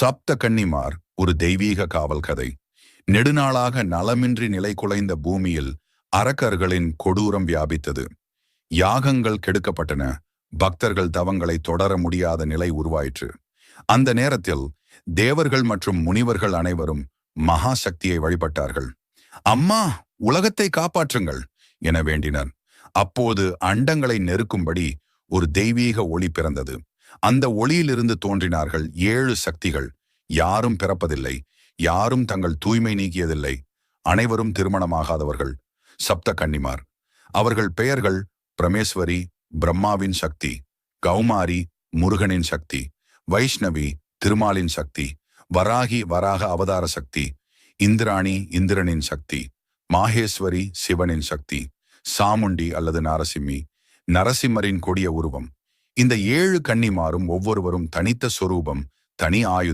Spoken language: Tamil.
சப்த கன்னிமார் ஒரு தெய்வீக காவல் கதை நெடுநாளாக நலமின்றி நிலை குலைந்த பூமியில் அரக்கர்களின் கொடூரம் வியாபித்தது. யாகங்கள் கெடுக்கப்பட்டன. பக்தர்கள் தவங்களை தொடர முடியாத நிலை உருவாயிற்று. அந்த நேரத்தில் தேவர்கள் மற்றும் முனிவர்கள் அனைவரும் மகா சக்தியை வழிபட்டார்கள். அம்மா உலகத்தை காப்பாற்றுங்கள் என வேண்டினர். அப்போது அண்டங்களை நெருக்கும்படி ஒரு தெய்வீக ஒளி பிறந்தது. அந்த ஒளியிலிருந்து தோன்றினார்கள் ஏழு சக்திகள். யாரும் பிறப்பதில்லை யாரும் தங்கள் தூய்மை நீக்கியதில்லை அனைவரும் திருமணமாகாதவர்கள். சப்த கன்னிமார் அவர்கள் பெயர்கள் பிரமேஸ்வரி பிரம்மாவின் சக்தி கௌமாரி முருகனின் சக்தி வைஷ்ணவி திருமாலின் சக்தி வராகி வராக அவதார சக்தி இந்திராணி இந்திரனின் சக்தி மாகேஸ்வரி சிவனின் சக்தி சாமுண்டி அல்லது நாரசிம்மி நரசிம்மரின் கொடிய உருவம் இந்த ஏழு கன்னிமாரும் ஒவ்வொருவரும் தனித்த சொரூபம் தனி ஆயுதம்.